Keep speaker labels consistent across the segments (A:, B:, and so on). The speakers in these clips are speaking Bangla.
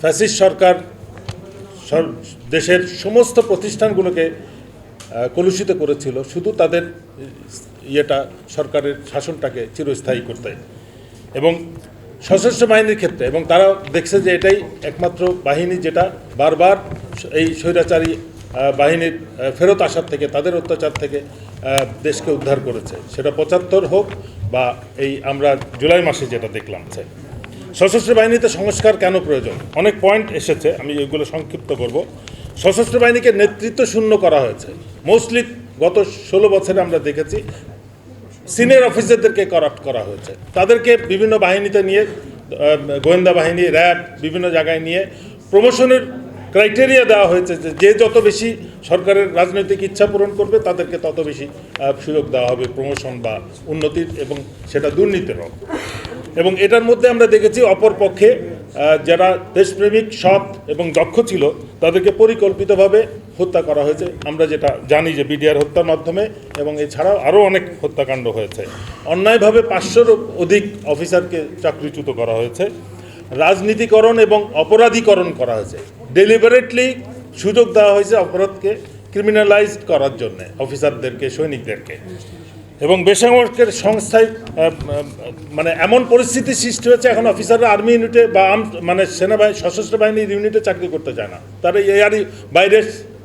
A: ফ্যাসিস্ট সরকার দেশের সমস্ত প্রতিষ্ঠানগুলোকে কলুষিত করেছিল। শুধু তাদের ইয়েটা, সরকারের শাসনটাকে চিরস্থায়ী করতে। এবং সশস্ত্র বাহিনীর ক্ষেত্রে, এবং তারা দেখছে যে এটাই একমাত্র বাহিনী যেটা বারবার এই স্বৈরাচারী বাহিনীর ফেরত আসার থেকে, তাদের অত্যাচার থেকে দেশকে উদ্ধার করেছে। সেটা পঁচাত্তর হোক বা এই আমরা জুলাই মাসে যেটা দেখলাম সশস্ত্র বাহিনীতে সংস্কার কেন প্রয়োজন? অনেক পয়েন্ট এসেছে, আমি এগুলো সংক্ষিপ্ত করব। সশস্ত্র বাহিনীকে নেতৃত্ব শূন্য করা হয়েছে। মোস্টলি গত ষোলো বছরে আমরা দেখেছি সিনিয়র অফিসারদেরকে করাপ্ট করা হয়েছে। তাদেরকে বিভিন্ন বাহিনীতে নিয়ে গোয়েন্দা বাহিনী, র্যাব, বিভিন্ন জায়গায় নিয়ে প্রমোশনের ক্রাইটেরিয়া দেওয়া হয়েছে যে যে যত বেশি সরকারের রাজনৈতিক ইচ্ছা পূরণ করবে তাদেরকে তত বেশি সুযোগ দেওয়া হবে প্রমোশন বা উন্নতির এবং সেটা দুর্নীতিরও এবং এটার মধ্যে আমরা দেখেছি অপরপক্ষে আহ, যারা দেশপ্রেমিক সৎ এবং দক্ষ ছিল তাদেরকে পরিকল্পিতভাবে হত্যা করা হয়েছে। আমরা যেটা জানি যে বিডিআর হত্যার মাধ্যমে এবং এছাড়াও আরও অনেক হত্যাকাণ্ড হয়েছে। অন্যায়ভাবে পাঁচশোর অধিক অফিসারকে চাকরিচ্যুত করা হয়েছে। রাজনীতিকরণ এবং অপরাধীকরণ করা হয়েছে। ডেলিভারেটলি সুযোগ দেওয়া হয়েছে অপরাধকে ক্রিমিনালাইজ করার জন্য অফিসারদেরকে সৈনিকদেরকে। এবং বেসামরিকের সংস্থায় মানে এমন পরিস্থিতি সৃষ্টি হয়েছে, এখন অফিসাররা আর্মি ইউনিটে বা আর্ম মানে সেনাবাহিনী, সশস্ত্র বাহিনীর ইউনিটে চাকরি করতে চায় না। তারা এয়ারই বাইরে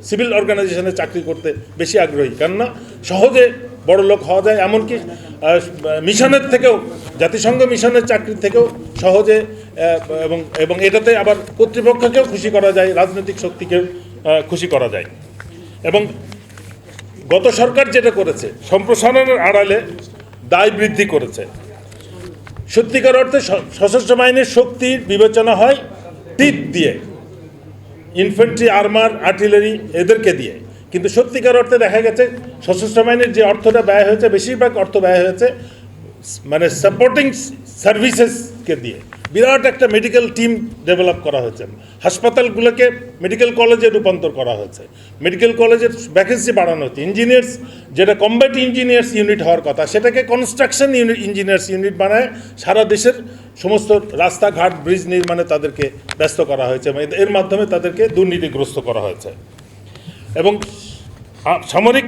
A: সিভিল অর্গানাইজেশনে চাকরি করতে বেশি আগ্রহী। কেননা সহজে বড় লোক হওয়া যায়, এমনকি মিশনের থেকেও, জাতিসংঘ মিশনের চাকরি থেকেও সহজে এবং এবং এটাতে আবার কর্তৃপক্ষকেও খুশি করা যায়, রাজনৈতিক শক্তিকেও খুশি করা যায়। এবং গত সরকার যেটা করেছে, সম্প্রসারণের আড়ালে দায় বৃদ্ধি করেছে। সত্যিকার অর্থে সশস্ত্র বাহিনীর শক্তির বিবেচনা হয় টিপ দিয়ে। ইনফেন্ট্রি আর্মার, আর্টিলারি, এদেরকে দিয়ে। কিন্তু সত্যিকার অর্থে দেখা গেছে, সশস্ত্র বাহিনীর যে অর্থটা ব্যয় হয়েছে, বেশিরভাগ অর্থ ব্যয় হয়েছে মানে সাপোর্টিং সার্ভিসেসকে দিয়ে। বিরাট একটা মেডিকেল টিম ডেভেলপ করা হয়েছে। হাসপাতালগুলোকে মেডিকেল কলেজে রূপান্তর করা হয়েছে। মেডিকেল কলেজের ভ্যাকেন্সি বাড়ানো হচ্ছে ইঞ্জিনিয়ার্স যেটা কম্ব্যাট ইঞ্জিনিয়ার্স ইউনিট হওয়ার কথা, সেটাকে কনস্ট্রাকশন ইউনিট ইঞ্জিনিয়ার্স ইউনিট বানায়। সারা দেশের সমস্ত রাস্তাঘাট ব্রিজ নির্মাণে তাদেরকে ব্যস্ত করা হয়েছে এবং এর- এর মাধ্যমে তাদেরকে দুর্নীতিগ্রস্ত করা হয়েছে। এবং সামরিক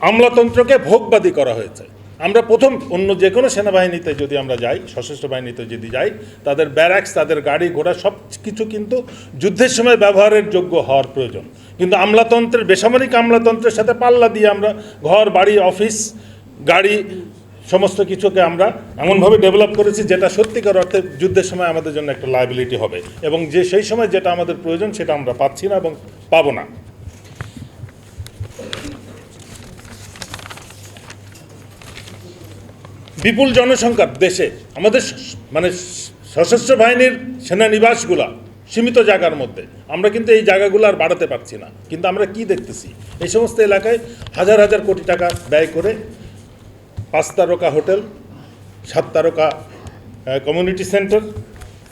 A: আমলাতন্ত্রকে ভোগবাদী করা হয়েছে। আমরা প্রথম অন্য যে কোনো সেনাবাহিনীতে যদি আমরা যাই, সশস্ত্র বাহিনীতে যদি যাই, তাদের ব্যারাক্স, তাদের গাড়ি, ঘোড়া, সব কিছু কিন্তু যুদ্ধের সময় ব্যবহারের যোগ্য হওয়ার প্রয়োজন। কিন্তু আমলাতন্ত্রের, বেসামরিক আমলাতন্ত্রের সাথে পাল্লা দিয়ে আমরা ঘর, বাড়ি, অফিস, গাড়ি, সমস্ত কিছুকে আমরা এমনভাবে ডেভেলপ করেছি যেটা সত্যিকার অর্থে যুদ্ধের সময় আমাদের জন্য একটা লাইবিলিটি হবে। এবং যে, সেই সময় যেটা আমাদের প্রয়োজন সেটা আমরা পাচ্ছি না এবং পাবো না। বিপুল জনসংখ্যা দেশে। আমাদের মানে সশস্ত্র বাহিনীর সেনানিবাসগুলা সীমিত জায়গার মধ্যে। আমরা কিন্তু এই জায়গাগুলো আর বাড়াতে পারছি না। কিন্তু আমরা কি দেখতেছি? এই সমস্ত এলাকায় হাজার হাজার কোটি টাকা ব্যয় করে পাঁচ তারকা হোটেল, সাত তারকা কমিউনিটি সেন্টার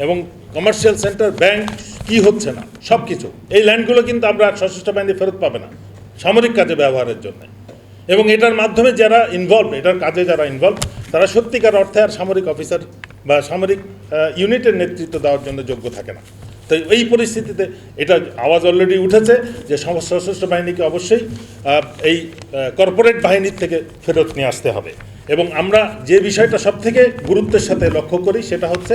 A: এবং কমার্শিয়াল সেন্টার ব্যাংক কি হচ্ছে না সব কিছু এই ল্যান্ডগুলো কিন্তু আমরা আর সশস্ত্র বাহিনী ফেরত পাবে না, সামরিক কাজে ব্যবহারের জন্য। এবং এটার মাধ্যমে যারা ইনভলভ এটার কাজে যারা ইনভলভ তারা সত্যিকার অর্থে আর সামরিক অফিসার বা সামরিক ইউনিটের নেতৃত্ব দেওয়ার জন্য যোগ্য থাকে না। তো এই পরিস্থিতিতে এটা আওয়াজ অলরেডি উঠেছে যে সশস্ত্র বাহিনীকে অবশ্যই এই কর্পোরেট বাহিনীর থেকে ফেরত নিয়ে আসতে হবে। এবং আমরা যে বিষয়টা সব থেকে গুরুত্বের সাথে লক্ষ্য করি সেটা হচ্ছে,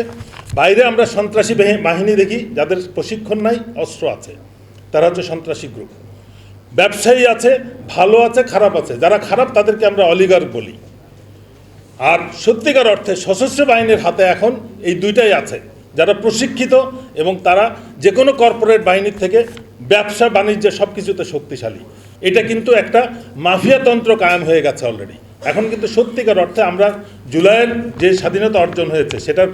A: বাইরে আমরা সন্ত্রাসী বাহিনী দেখি, যাদের প্রশিক্ষণ নাই, অস্ত্র আছে। তারা হচ্ছে সন্ত্রাসী গ্রুপ ব্যবসায়ী আছে, ভালো আছে, খারাপ আছে। যারা খারাপ তাদেরকে আমরা অলিগার বলি। আর সত্যিকার অর্থে সশস্ত্র বাহিনীর হাতে এখন এই দুইটাই আছে, যারা প্রশিক্ষিত এবং তারা যে কোনো কর্পোরেট বাহিনীর থেকে ব্যবসা, বাণিজ্যে সব কিছুতে শক্তিশালী। এটা কিন্তু একটা মাফিয়াতন্ত্র কায়েম হয়ে গেছে অলরেডি এখন কিন্তু সত্যিকার অর্থে আমরা জুলাইয়ের যে স্বাধীনতা অর্জন হয়েছে, সেটার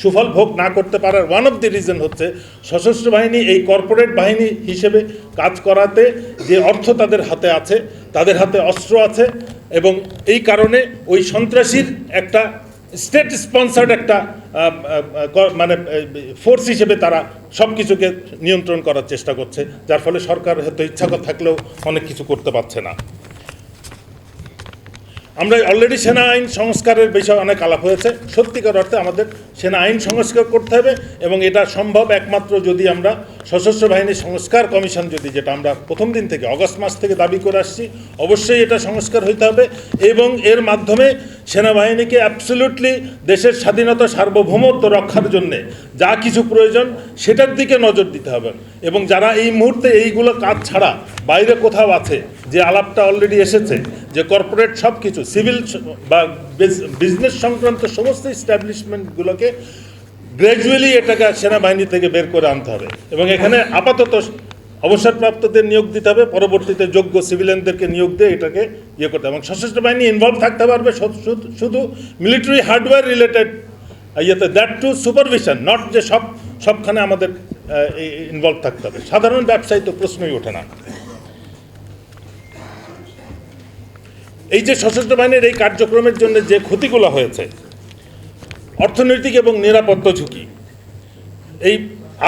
A: সুফল ভোগ না করতে পারার ওয়ান অফ দি রিজন হচ্ছে সশস্ত্র বাহিনী এই কর্পোরেট বাহিনী হিসেবে কাজ করাতে যে অর্থ তাদের হাতে আছে, তাদের হাতে অস্ত্র আছে এবং এই কারণে ওই সন্ত্রাসীর একটা স্টেট স্পন্সার্ড একটা মানে ফোর্স হিসেবে তারা সব কিছুকে নিয়ন্ত্রণ করার চেষ্টা করছে, যার ফলে সরকার হয়তো ইচ্ছা থাকলেও অনেক কিছু করতে পারছে না। আমরা অলরেডি সেনা আইন সংস্কারের বিষয়ে অনেক আলাপ হয়েছে। সত্যিকার অর্থে আমাদের সেনা আইন সংস্কার করতে হবে এবং এটা সম্ভব একমাত্র যদি আমরা সশস্ত্র বাহিনী সংস্কার কমিশন যদি যেটা আমরা প্রথম দিন থেকে অগস্ট মাস থেকে দাবি করে আসছি, অবশ্যই এটা সংস্কার হইতে হবে এবং এর মাধ্যমে সেনাবাহিনীকে অ্যাবসলিউটলি দেশের স্বাধীনতা সার্বভৌমত্ব রক্ষার জন্যে যা কিছু প্রয়োজন সেটার দিকে নজর দিতে হবে। এবং যারা এই মুহূর্তে এইগুলো কাজ ছাড়া বাইরে কোথাও আছে যে আলাপটা অলরেডি এসেছে, যে কর্পোরেট সব কিছু সিভিল বা বিজনেস সংক্রান্ত সমস্ত ইস্টাবলিশমেন্টগুলোকে গ্র্যাজুয়ালি এটাকে সেনাবাহিনী থেকে বের করে আনতে হবে। এবং এখানে আপাতত অবসরপ্রাপ্তদের নিয়োগ দিতে হবে, পরবর্তীতে যোগ্য সিভিলিয়ানদেরকে নিয়োগ দিয়ে এটাকে ইয়ে করতে হবে। এবং সশস্ত্র বাহিনী ইনভলভ থাকতে পারবে শুধু- মিলিটারি হার্ডওয়্যার রিলেটেড ইয়েতে দ্যাট টু সুপারভিশন নট যে সব, সবখানে আমাদের ইনভলভ থাকতে হবে। সাধারণ ব্যবসায়ী তো প্রশ্নই ওঠে না। এই যে সশস্ত্র বাহিনীর এই কার্যক্রমের জন্য যে ক্ষতিগুলো হয়েছে, অর্থনৈতিক এবং নিরাপত্তা ঝুঁকি, এই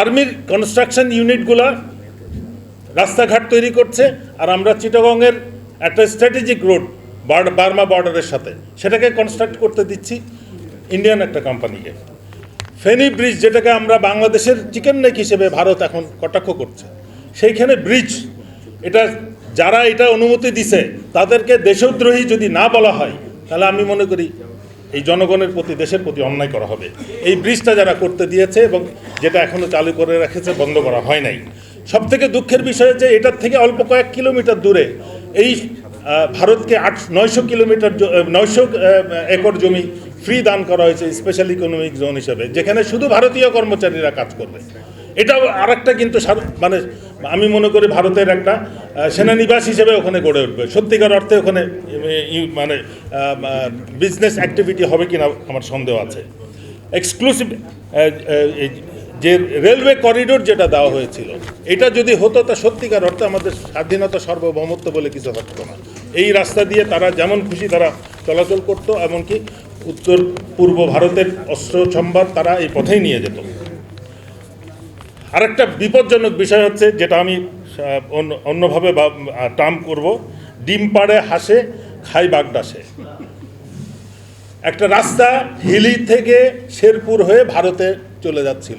A: আর্মির কনস্ট্রাকশন ইউনিটগুলা রাস্তাঘাট তৈরি করছে আর আমরা চিটাগংয়ের একটা স্ট্র্যাটেজিক রোড বার্মা বর্ডারের সাথে সেটাকে কনস্ট্রাক্ট করতে দিচ্ছি ইন্ডিয়ান একটা কোম্পানিকে ফেনী ব্রিজ যেটাকে আমরা বাংলাদেশের চিকেন নেক হিসেবে ভারত এখন কটাক্ষ করছে, সেইখানে ব্রিজ এটা যারা এটা অনুমতি দিছে, তাদেরকে দেশদ্রোহী যদি না বলা হয়, তাহলে আমি মনে করি এই জনগণের প্রতি, দেশের প্রতি অন্যায় করা হবে। এই ব্রিজটা যারা করতে দিয়েছে এবং যেটা এখনও চালু করে রেখেছে, বন্ধ করা হয় নাই। সব থেকে দুঃখের বিষয় যে এটার থেকে অল্প কয়েক কিলোমিটার দূরে এই ভারতকে আট, নয়শো কিলোমিটার নয়শো একর জমি ফ্রি দান করা হয়েছে স্পেশাল ইকোনমিক জোন হিসেবে, যেখানে শুধু ভারতীয় কর্মচারীরা কাজ করবে। এটাও আরেকটা কিন্তু মানে আমি মনে করি ভারতের একটা সেনানিবাস হিসেবে ওখানে গড়ে উঠবে। সত্যিকার অর্থে ওখানে মানে বিজনেস অ্যাক্টিভিটি হবে কিনা আমার সন্দেহ আছে। এক্সক্লুসিভ যে রেলওয়ে করিডোর যেটা দেওয়া হয়েছিল, এটা যদি হতো তা সত্যিকার অর্থে আমাদের স্বাধীনতা সার্বভৌমত্ব বলে কিছু থাকতো না। এই রাস্তা দিয়ে তারা যেমন খুশি তারা চলাচল করতো, এমনকি উত্তর পূর্ব ভারতের অস্ত্র সম্ভার তারা এই পথেই নিয়ে যেত। আরেকটা বিপজ্জনক বিষয় হচ্ছে যেটা আমি অন্য- অন্যভাবে টার্ম করব। ডিম পাড়ে হাসে, খাই বাগডাসে। একটা রাস্তা হিলি থেকে শেরপুর হয়ে ভারতে চলে যাচ্ছিল,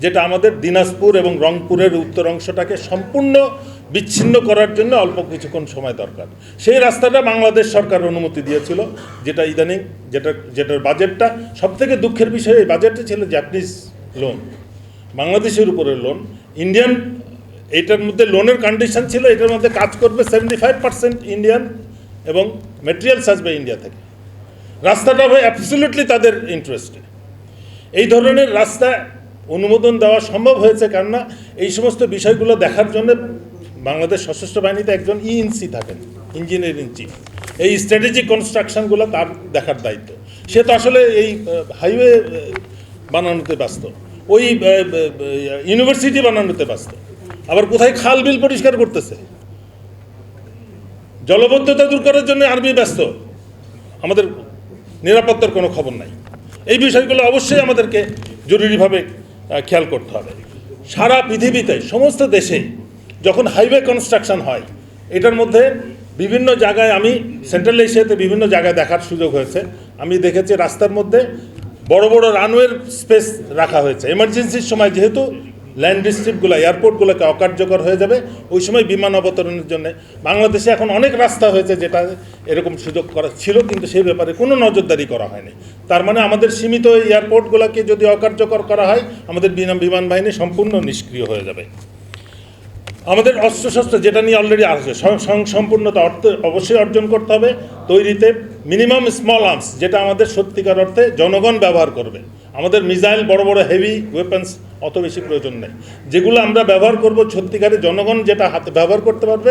A: যেটা আমাদের দিনাজপুর এবং রংপুরের উত্তর অংশটাকে সম্পূর্ণ বিচ্ছিন্ন করার জন্য অল্প কিছুক্ষণ সময় দরকার। সেই রাস্তাটা বাংলাদেশ সরকার অনুমতি দিয়েছিল, যেটা ইদানিং, যেটা যেটার বাজেটটা সবথেকে দুঃখের বিষয়, এই বাজেটটা ছিল জাপানিজ লোন বাংলাদেশের উপরে লোন ইন্ডিয়ান এটার মধ্যে লোনের কন্ডিশন ছিল, এটার মধ্যে কাজ করবে সেভেন্টি ফাইভ পার্সেন্ট ইন্ডিয়ান এবং মেটেরিয়ালস আসবে ইন্ডিয়া থেকে। রাস্তাটা হবে অ্যাবসলিউটলি তাদের ইন্টারেস্টে এই ধরনের রাস্তা অনুমোদন দেওয়া সম্ভব হয়েছে কেননা, এই সমস্ত বিষয়গুলো দেখার জন্য বাংলাদেশ সশস্ত্র বাহিনীতে একজন ইএনসি থাকেন ইঞ্জিনিয়ার চিফ এই স্ট্র্যাটেজিক কনস্ট্রাকশনগুলো তার দেখার দায়িত্ব। সে তো আসলে এই হাইওয়ে বানানোতে ব্যস্ত। ওই ইউনিভার্সিটি বানানোতে ব্যস্ত। আবার কোথায় খাল বিল পরিষ্কার করতেছে? জলবদ্ধতা দূর করার জন্য আর্মি ব্যস্ত। আমাদের নিরাপত্তার কোনো খবর নাই। এই বিষয়গুলো অবশ্যই আমাদেরকে জরুরিভাবে খেয়াল করতে হবে। সারা পৃথিবীতে, সমস্ত দেশে যখন হাইওয়ে কনস্ট্রাকশন হয়, এটার মধ্যে বিভিন্ন জায়গায় আমি, সেন্ট্রাল এশিয়াতে বিভিন্ন জায়গায় দেখার সুযোগ হয়েছে। আমি দেখেছি রাস্তার মধ্যে বড় বড় রানওয়ের স্পেস রাখা হয়েছে। এমার্জেন্সির সময় যেহেতু ল্যান্ড ডিস্ট্রিক্টগুলো এয়ারপোর্টগুলোকে অকার্যকর হয়ে যাবে, ওই সময় বিমান অবতরণের জন্য বাংলাদেশে এখন অনেক রাস্তা হয়েছে যেটা এরকম সুযোগ করা ছিল, কিন্তু সেই ব্যাপারে কোনো নজরদারি করা হয়নি। তার মানে আমাদের সীমিত এয়ারপোর্টগুলোকে যদি অকার্যকর করা হয়, আমাদের বিমান বাহিনী সম্পূর্ণ নিষ্ক্রিয় হয়ে যাবে। আমাদের অস্ত্রশস্ত্র যেটা নিয়ে অলরেডি আছে সম্পূর্ণতা অর্থ অবশ্যই অর্জন করতে হবে। তৈরিতে মিনিমাম স্মল আর্মস যেটা আমাদের সত্যিকার অর্থে জনগণ ব্যবহার করবে। আমাদের মিসাইল বড় বড় হেভি ওয়েপন্স অত বেশি প্রয়োজন নেই। যেগুলো আমরা ব্যবহার করব সত্যিকারে জনগণ যেটা হাতে ব্যবহার করতে পারবে